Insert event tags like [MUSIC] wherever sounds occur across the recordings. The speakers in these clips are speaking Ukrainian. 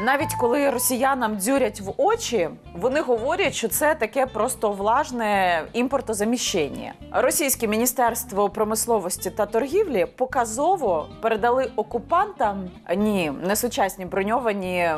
Навіть коли росіянам дзюрять в очі, вони говорять, що це таке просто влажне імпортозаміщення. Російське міністерство промисловості та торгівлі показово передали окупантам ні, не сучасні броньовані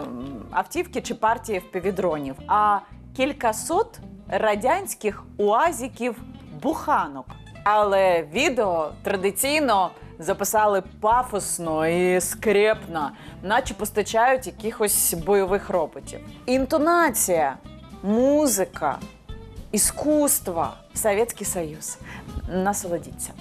автівки чи партії впівдронів, а кількасот радянських уазіків буханок. Але відео традиційно записали пафосно і скрепно, наче постачають якихось бойових роботів. Інтонація, музика, іскусство, Совєтський Союз. Насолодіться.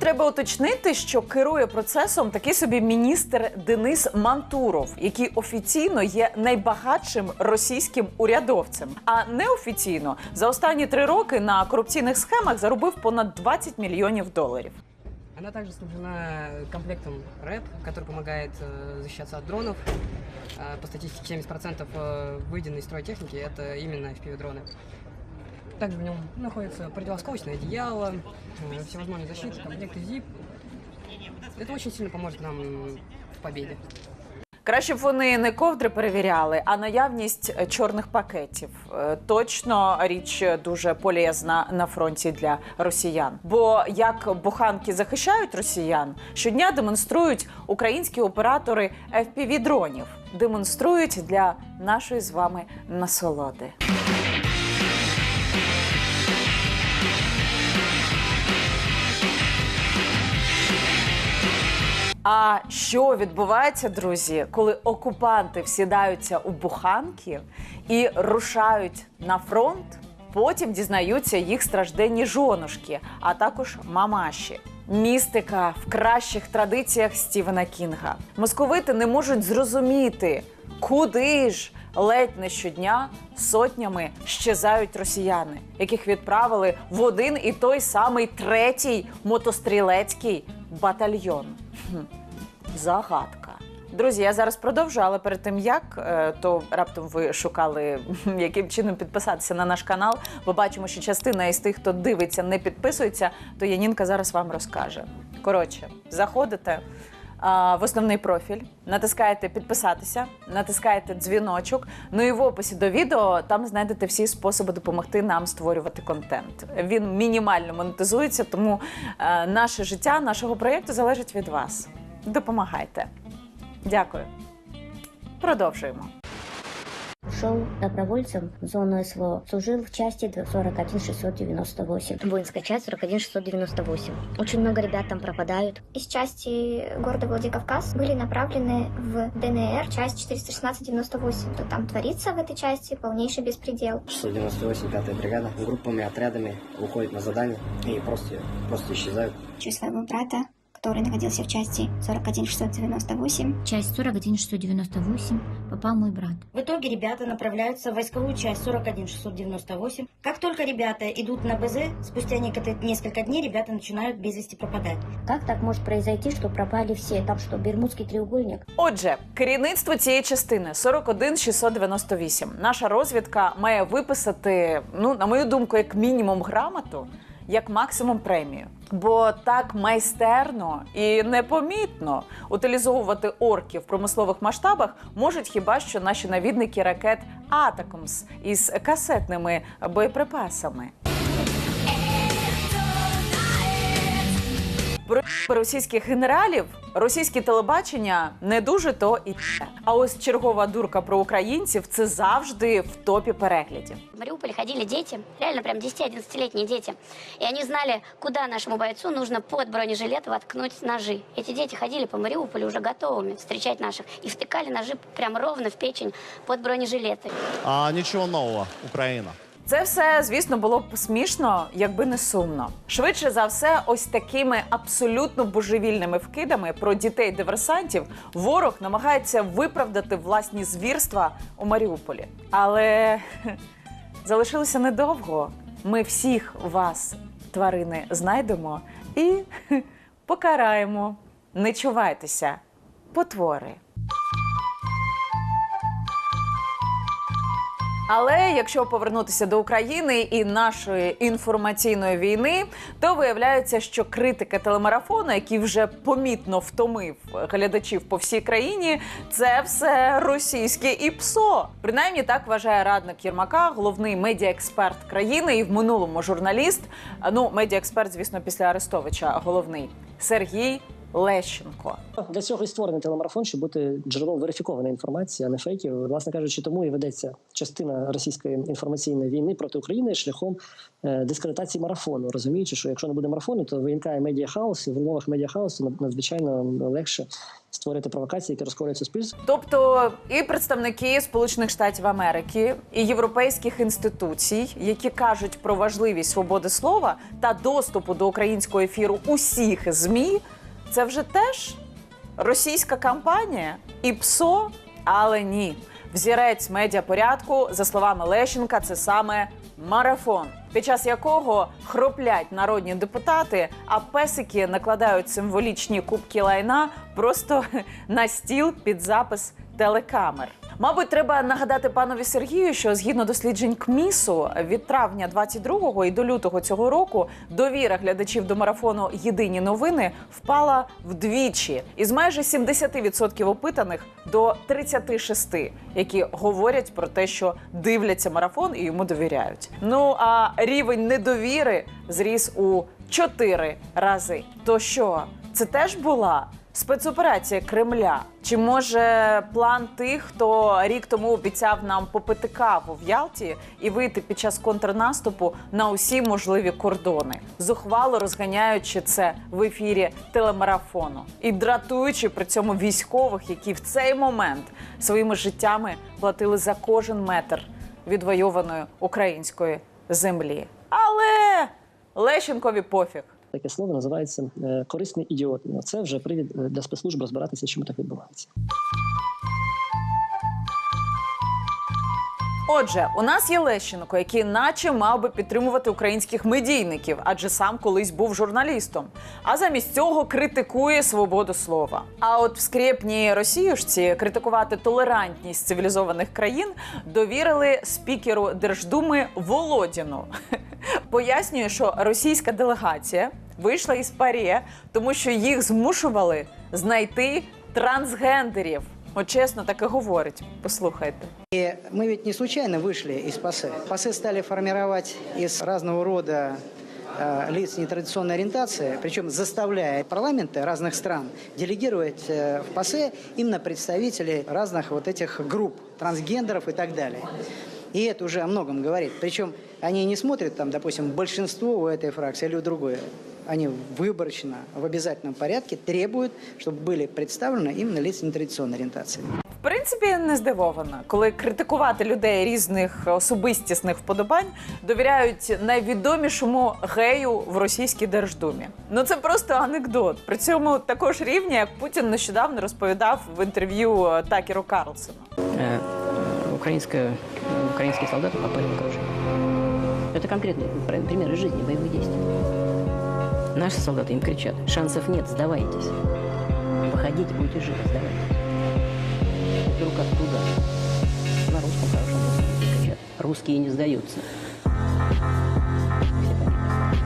треба уточнити, що керує процесом такий собі міністр Денис Мантуров, який офіційно є найбагатшим російським урядовцем. А неофіційно за останні три роки на корупційних схемах заробив понад 20 мільйонів доларів. Она также снабжена комплектом РЭП, который помогает э, защищаться от дронов. Э, по статистике 70% э, выйденной из строя техники это именно FPV-дроны. Также в нем находится противоосколочное одеяло, э, всевозможные защиты, комплекты ZIP. Это очень сильно поможет нам в победе. Краще б вони не ковдри перевіряли, а наявність е, чорних пакетів. Е, Точно річ дуже полезна на фронті для росіян. Бо як буханки захищають росіян, щодня демонструють українські оператори fpv дронів демонструють для нашої з вами насолоди. А що відбувається, друзі, коли окупанти всідаються у буханки і рушають на фронт? Потім дізнаються їх стражденні жонушки, а також мамаші. Містика в кращих традиціях Стівена Кінга. Московити не можуть зрозуміти, куди ж ледь не щодня сотнями щезають росіяни, яких відправили в один і той самий третій мотострілецький батальйон. Загадка. Друзі, я зараз продовжу, але перед тим як, е, то раптом ви шукали, яким чином підписатися на наш канал, бо бачимо, що частина із тих, хто дивиться, не підписується, то Янінка зараз вам розкаже. Коротше, заходите в основний профіль, натискаєте підписатися, натискаєте дзвіночок. Ну і в описі до відео там знайдете всі способи допомогти нам створювати контент. Він мінімально монетизується, тому е, наше життя нашого проєкту залежить від вас. Допомагайте. Дякую. Продовжуємо. Ушел добровольцем в зону СВО. Служил в части 41698. Воинская часть 41698. Очень много ребят там пропадают. из части города Владикавказ были направлены в ДНР, часть 416-98. То там творится в этой части полнейший беспредел. 698 5 бригада группами, отрядами уходит на задание и просто, просто исчезают. Через своего брата, который находился в части 41698. Часть 41698 попал мой брат. В итоге ребята направляются в войсковую часть 41698. Как только ребята идут на БЗ, спустя несколько дней ребята начинают без вести пропадать. Как так может произойти, что пропали все? Там что, Бермудский треугольник? Отже, керівництво цієї частини 41698. Наша розвідка має виписати, ну, на мою думку, як мінімум грамоту, як максимум премію. Бо так майстерно і непомітно утилізовувати орків в промислових масштабах можуть хіба що наші навідники ракет Атакомс із касетними боєприпасами. Про російських генералів російське телебачення не дуже то і те. А ось чергова дурка про українців це завжди в топі переглядів. В Мариуполе ходили дети, реально прям 10-11-летние дети. И они знали, куда нашему бойцу нужно под бронежилет воткнуть ножи. Эти дети ходили по Мариуполю уже готовыми встречать наших и втыкали ножи прям ровно в печень под бронежилеты. А ничего нового, Украина. Це все, звісно, було б смішно, якби не сумно. Швидше за все, ось такими абсолютно божевільними вкидами про дітей-диверсантів ворог намагається виправдати власні звірства у Маріуполі. Але [LAUGHS] залишилося недовго. Ми всіх вас, тварини, знайдемо і [LAUGHS] покараємо. Не чувайтеся, потвори. Але якщо повернутися до України і нашої інформаційної війни, то виявляється, що критика телемарафону, який вже помітно втомив глядачів по всій країні, це все російське і ПСО. Принаймні так вважає радник Єрмака, головний медіаексперт країни і в минулому журналіст. Ну, медіаексперт, звісно, після Арестовича головний Сергій Лещенко. Для цього і створений телемарафон, щоб бути джерелом верифікованої інформації, а не фейків. Власне кажучи, тому і ведеться частина російської інформаційної війни проти України шляхом е, дискредитації марафону, розуміючи, що якщо не буде марафону, то виникає медіахаос, і в умовах медіахаосу над- надзвичайно легше створити провокації, які розколюють суспільство. Тобто і представники Сполучених Штатів Америки, і європейських інституцій, які кажуть про важливість свободи слова та доступу до українського ефіру усіх змі, це вже теж російська кампанія і ПСО, але ні. Взірець медіапорядку, за словами Лещенка, це саме марафон, під час якого хроплять народні депутати, а песики накладають символічні кубки лайна просто [LAUGHS] на стіл під запис телекамер. Мабуть, треба нагадати панові Сергію, що згідно досліджень КМІСу від травня 22-го і до лютого цього року довіра глядачів до марафону Єдині новини впала вдвічі із майже 70% опитаних до 36%, які говорять про те, що дивляться марафон і йому довіряють. Ну а рівень недовіри зріс у 4 рази. То що, це теж була спецоперація Кремля? Чи може план тих, хто рік тому обіцяв нам попити каву в Ялті і вийти під час контрнаступу на усі можливі кордони, зухвало розганяючи це в ефірі телемарафону і дратуючи при цьому військових, які в цей момент своїми життями платили за кожен метр відвойованої української землі. Але Лещенкові пофіг. Таке слово називається е, корисний ідіот. Ну, Це вже привід е, для спецслужб розбиратися, чому так відбувається. Отже, у нас є Лещенко, який наче мав би підтримувати українських медійників, адже сам колись був журналістом. А замість цього критикує свободу слова. А от в скрєпній росіюшці критикувати толерантність цивілізованих країн довірили спікеру Держдуми Володіну Пояснює, що російська делегація вийшла із парі, тому що їх змушували знайти трансгендерів. От чесно, так і говорить. Послухайте. И мы ведь не случайно вышли из ПАСЕ. ПАСЕ стали формировать из разного рода э, лиц нетрадиционной ориентации, причем заставляя парламенты разных стран делегировать э, в ПАСЕ именно представителей разных вот этих групп, трансгендеров и так далее. И это уже о многом говорит. Причем они не смотрят, там, допустим, большинство у этой фракции или у другой. Они выборочно, в обязательном порядке требуют, чтобы были представлены именно лица нетрадиционной ориентации. В принципі, не здивована, коли критикувати людей різних особистісних вподобань довіряють найвідомішому гею в російській держдумі. Ну це просто анекдот. При цьому також рівні, як Путін нещодавно розповідав в інтерв'ю Такеру Карлсону. Э, украинская, украинские солдаты попали в окружение. Это конкретные пр- примеры жизни, боевых действий. Наши солдаты им кричат, шансов нет, сдавайтесь. Выходите, будете живы, сдавайтесь. И вдруг оттуда на русском хорошем языке кричат, русские не сдаются. Все понимают.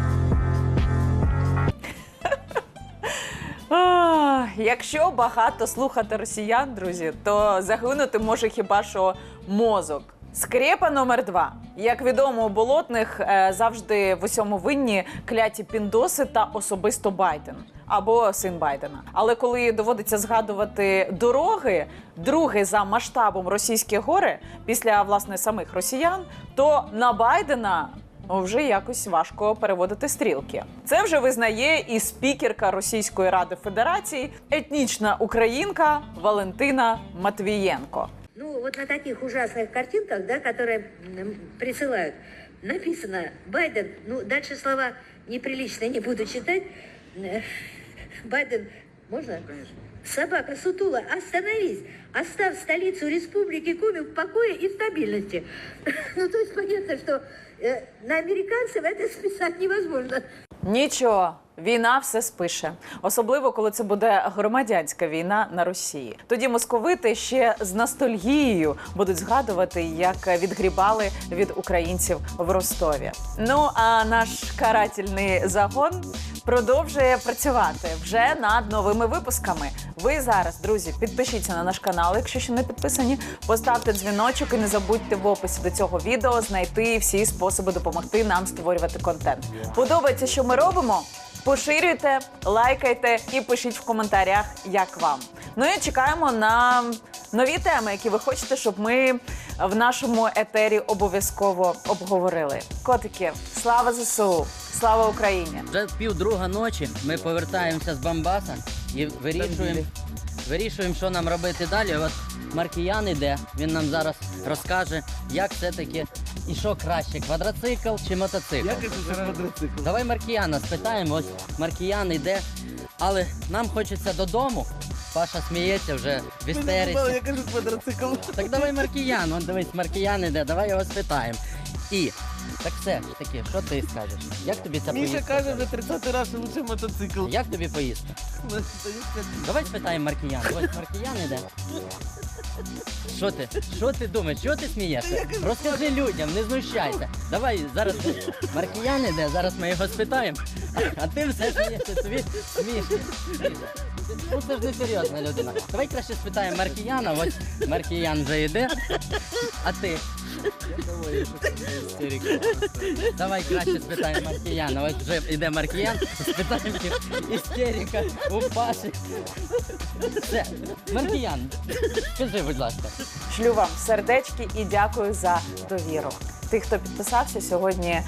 А, якщо багато слухати росіян, друзі, то загинути може хіба що мозок. Скрепа номер два. Як відомо, у болотних е, завжди в усьому винні кляті піндоси та особисто Байден або син Байдена. Але коли доводиться згадувати дороги, другий за масштабом російські гори після власне самих росіян, то на Байдена вже якось важко переводити стрілки. Це вже визнає і спікерка Російської ради Федерації, етнічна українка Валентина Матвієнко. Ну, вот на таких ужасных картинках, да, которые присылают, написано Байден, ну, дальше слова неприлично не буду читать. Э, Байден, можно? Конечно. Собака Сутула, остановись! Оставь столицу республики Куми в покое и стабильности. [LAUGHS] Ну, то есть понятно, что э, на американцев это [LAUGHS] списать невозможно. Нічого, війна все спише, особливо коли це буде громадянська війна на Росії. Тоді московити ще з ностальгією будуть згадувати, як відгрібали від українців в Ростові. Ну а наш карательний загон продовжує працювати вже над новими випусками. Ви зараз, друзі, підпишіться на наш канал, якщо ще не підписані. Поставте дзвіночок і не забудьте в описі до цього відео знайти всі способи допомогти нам створювати контент. Подобається, що ми робимо? Поширюйте, лайкайте і пишіть в коментарях, як вам. Ну і чекаємо на нові теми, які ви хочете, щоб ми в нашому етері обов'язково обговорили. Котики, слава ЗСУ! Слава Україні! Вже півдруга ночі ми повертаємося з Бамбаса і вирішуємо, вирішуємо, що нам робити далі. От Маркіян іде, він нам зараз розкаже, як все-таки і що краще, квадроцикл чи мотоцикл. Я кажу, що квадроцикл. Давай Маркіяна спитаємо. Ось Маркіян іде, але нам хочеться додому. Паша сміється вже в істериці. Я кажу квадроцикл. Так давай Маркіян, он дивись, Маркіян іде, давай його спитаємо. І так все ж таки, що ти скажеш? Як тобі ця Міша поїздка? каже вже 30 раз, що лучше мотоцикл. Як тобі поїздка? Давай спитаємо Маркіян. Ось Маркіян іде. Що ти? Що ти думаєш? Що ти смієшся? Розкажи людям, не знущайся. Давай зараз Маркіян іде, зараз ми його спитаємо. А ти все смієшся, тобі смішно. Ну це ж не серйозна людина. Давай краще спитаємо Маркіяна, ось Маркіян вже йде. А ти? Давай краще спитаємо Маркіяна. Ось вже йде Маркіян, спитаємо, чи істерика у Паші. Все, Маркіян, скажи, будь ласка. Шлю вам сердечки і дякую за довіру. Тих, хто підписався, сьогодні е,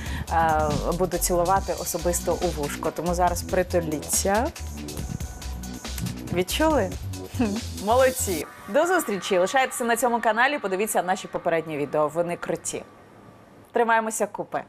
буду цілувати особисто у вушко. Тому зараз притуліться. Відчули? Молодці. До зустрічі. Лишайтеся на цьому каналі. Подивіться наші попередні відео. Вони круті. Тримаємося купи.